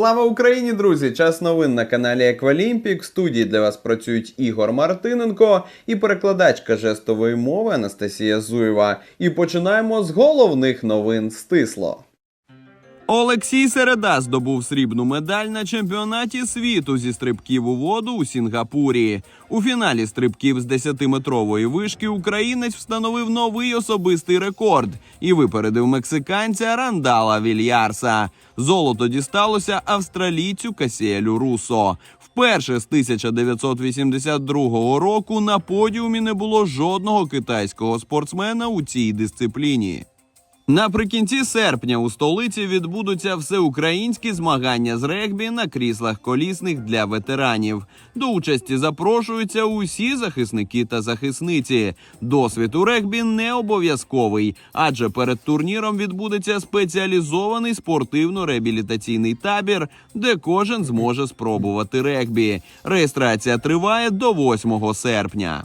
Слава Україні, друзі! Час новин на каналі Еквалімпік. В студії для вас працюють Ігор Мартиненко і перекладачка жестової мови Анастасія Зуєва. І починаємо з головних новин стисло. Олексій Середа здобув срібну медаль на чемпіонаті світу зі стрибків у воду у Сінгапурі. У фіналі стрибків з 10-метрової вишки українець встановив новий особистий рекорд і випередив мексиканця Рандала Вільярса. Золото дісталося австралійцю Касіелю Русо. Вперше з 1982 року на подіумі не було жодного китайського спортсмена у цій дисципліні. Наприкінці серпня у столиці відбудуться всеукраїнські змагання з регбі на кріслах колісних для ветеранів. До участі запрошуються усі захисники та захисниці. Досвід у регбі не обов'язковий, адже перед турніром відбудеться спеціалізований спортивно-реабілітаційний табір, де кожен зможе спробувати регбі. Реєстрація триває до 8 серпня.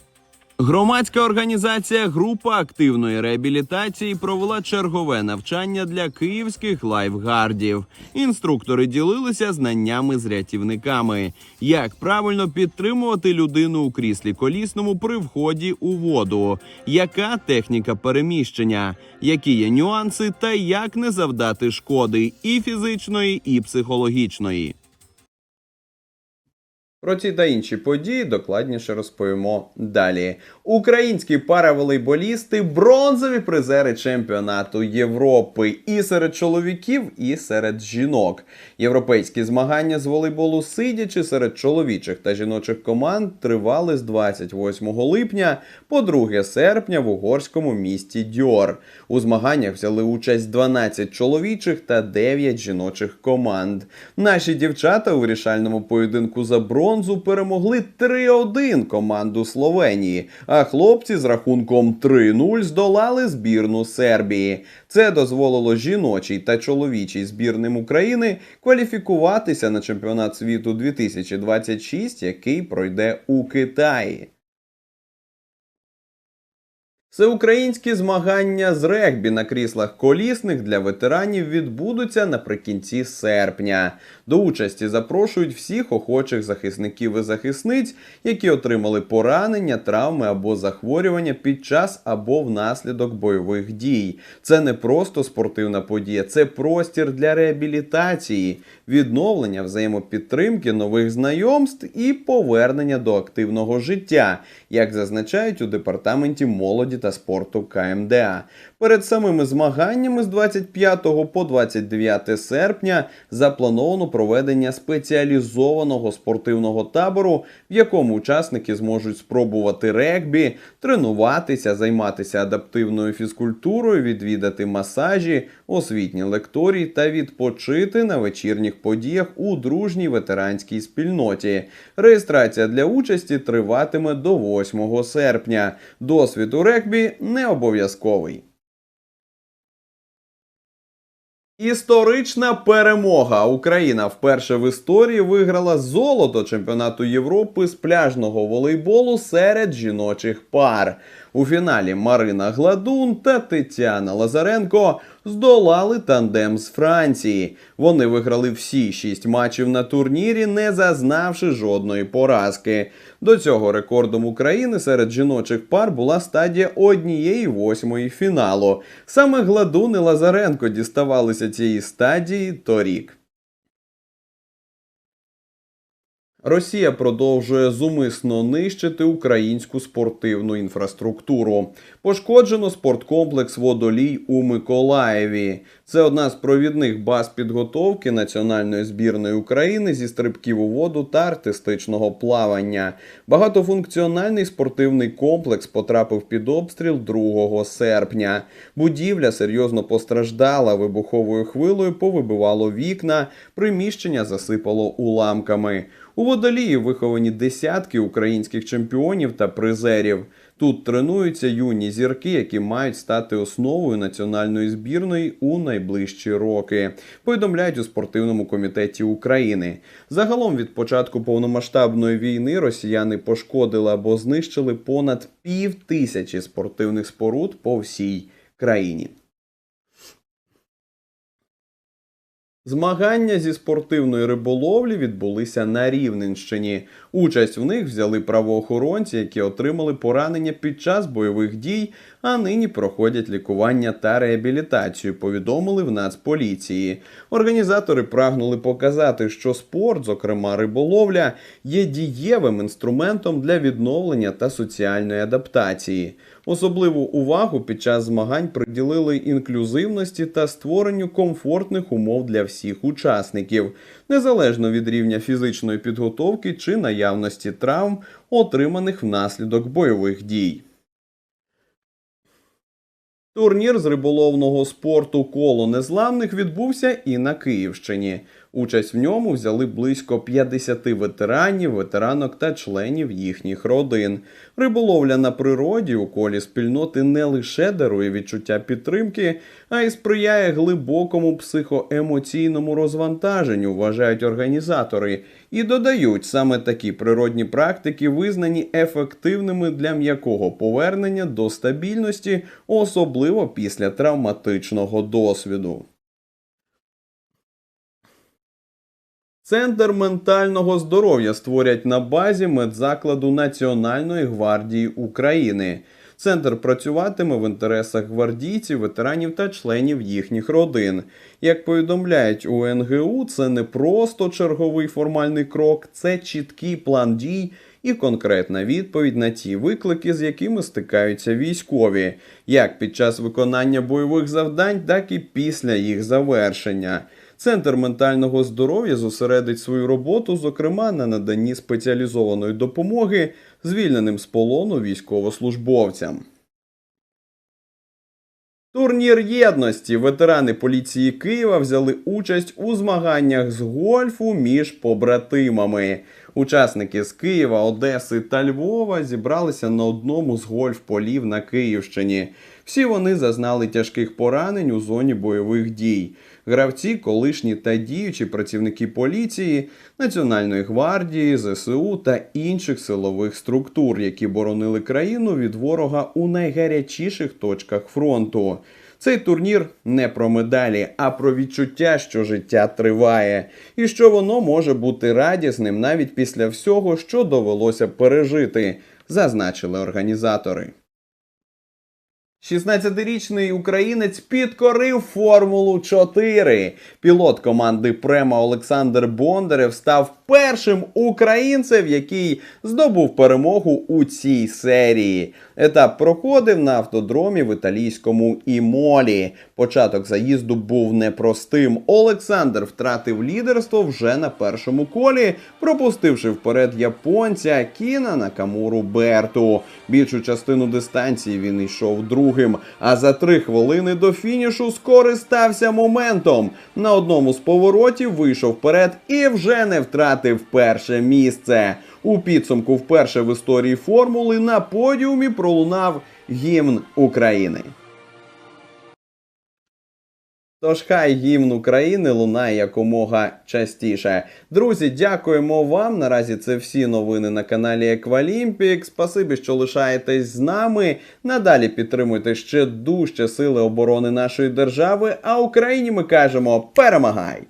Громадська організація Група активної реабілітації провела чергове навчання для київських лайфгардів. Інструктори ділилися знаннями з рятівниками, як правильно підтримувати людину у кріслі колісному при вході у воду, яка техніка переміщення, які є нюанси та як не завдати шкоди і фізичної, і психологічної. Про ці та інші події докладніше розповімо далі. Українські параволейболісти бронзові призери чемпіонату Європи і серед чоловіків, і серед жінок. Європейські змагання з волейболу сидячи серед чоловічих та жіночих команд тривали з 28 липня по 2 серпня в угорському місті Дьор. У змаганнях взяли участь 12 чоловічих та 9 жіночих команд. Наші дівчата у вирішальному поєдинку за бронзу перемогли 3-1 команду Словенії, а хлопці з рахунком 3-0 здолали збірну Сербії. Це дозволило жіночій та чоловічій збірним України кваліфікуватися на чемпіонат світу 2026, який пройде у Китаї. Всеукраїнські змагання з регбі на кріслах колісних для ветеранів відбудуться наприкінці серпня. До участі запрошують всіх охочих захисників і захисниць, які отримали поранення, травми або захворювання під час або внаслідок бойових дій. Це не просто спортивна подія, це простір для реабілітації, відновлення взаємопідтримки нових знайомств і повернення до активного життя, як зазначають у департаменті молоді та спорту КМДА. Перед самими змаганнями з 25 по 29 серпня заплановано проведення спеціалізованого спортивного табору, в якому учасники зможуть спробувати регбі, тренуватися, займатися адаптивною фізкультурою, відвідати масажі, освітні лекторії та відпочити на вечірніх подіях у дружній ветеранській спільноті. Реєстрація для участі триватиме до 8 серпня. Досвід у регбі не обов'язковий. Історична перемога. Україна вперше в історії виграла золото чемпіонату Європи з пляжного волейболу серед жіночих пар. У фіналі Марина Гладун та Тетяна Лазаренко здолали тандем з Франції. Вони виграли всі шість матчів на турнірі, не зазнавши жодної поразки. До цього рекордом України серед жіночих пар була стадія однієї восьмої фіналу. Саме Гладун і Лазаренко діставалися цієї стадії торік. Росія продовжує зумисно нищити українську спортивну інфраструктуру. Пошкоджено спорткомплекс Водолій у Миколаєві. Це одна з провідних баз підготовки національної збірної України зі стрибків у воду та артистичного плавання. Багатофункціональний спортивний комплекс потрапив під обстріл 2 серпня. Будівля серйозно постраждала вибуховою хвилою, повибивало вікна, приміщення засипало уламками. У водолії виховані десятки українських чемпіонів та призерів. Тут тренуються юні зірки, які мають стати основою національної збірної у найближчі роки. Повідомляють у спортивному комітеті України. Загалом від початку повномасштабної війни росіяни пошкодили або знищили понад пів тисячі спортивних споруд по всій країні. Змагання зі спортивної риболовлі відбулися на Рівненщині. Участь в них взяли правоохоронці, які отримали поранення під час бойових дій, а нині проходять лікування та реабілітацію. Повідомили в Нацполіції. Організатори прагнули показати, що спорт, зокрема риболовля, є дієвим інструментом для відновлення та соціальної адаптації. Особливу увагу під час змагань приділили інклюзивності та створенню комфортних умов для всіх учасників, незалежно від рівня фізичної підготовки чи наявності травм, отриманих внаслідок бойових дій. Турнір з риболовного спорту коло незламних відбувся і на Київщині. Участь в ньому взяли близько 50 ветеранів, ветеранок та членів їхніх родин. Риболовля на природі у колі спільноти не лише дарує відчуття підтримки, а й сприяє глибокому психоемоційному розвантаженню, вважають організатори, і додають саме такі природні практики визнані ефективними для м'якого повернення до стабільності, особливо після травматичного досвіду. Центр ментального здоров'я створять на базі медзакладу Національної гвардії України. Центр працюватиме в інтересах гвардійців, ветеранів та членів їхніх родин. Як повідомляють у НГУ, це не просто черговий формальний крок, це чіткий план дій і конкретна відповідь на ті виклики, з якими стикаються військові, як під час виконання бойових завдань, так і після їх завершення. Центр ментального здоров'я зосередить свою роботу, зокрема на наданні спеціалізованої допомоги звільненим з полону військовослужбовцям. Турнір єдності ветерани поліції Києва взяли участь у змаганнях з гольфу між побратимами. Учасники з Києва, Одеси та Львова зібралися на одному з гольф-полів на Київщині. Всі вони зазнали тяжких поранень у зоні бойових дій. Гравці, колишні та діючі працівники поліції, Національної гвардії, ЗСУ та інших силових структур, які боронили країну від ворога у найгарячіших точках фронту. Цей турнір не про медалі, а про відчуття, що життя триває, і що воно може бути радісним навіть після всього, що довелося пережити, зазначили організатори. 16-річний українець підкорив Формулу 4. Пілот команди Према Олександр Бондарев став першим українцем, який здобув перемогу у цій серії. Етап проходив на автодромі в італійському Імолі. Початок заїзду був непростим. Олександр втратив лідерство вже на першому колі, пропустивши вперед японця Кіна Накамуру Берту. Більшу частину дистанції він йшов другим. А за три хвилини до фінішу скористався моментом. На одному з поворотів вийшов вперед і вже не втратив перше місце. У підсумку вперше в історії формули на подіумі пролунав гімн України. Тож хай гімн України лунає якомога частіше. Друзі, дякуємо вам. Наразі це всі новини на каналі Еквалімпік. Спасибі, що лишаєтесь з нами. Надалі підтримуйте ще дужче сили оборони нашої держави. А Україні ми кажемо перемагай!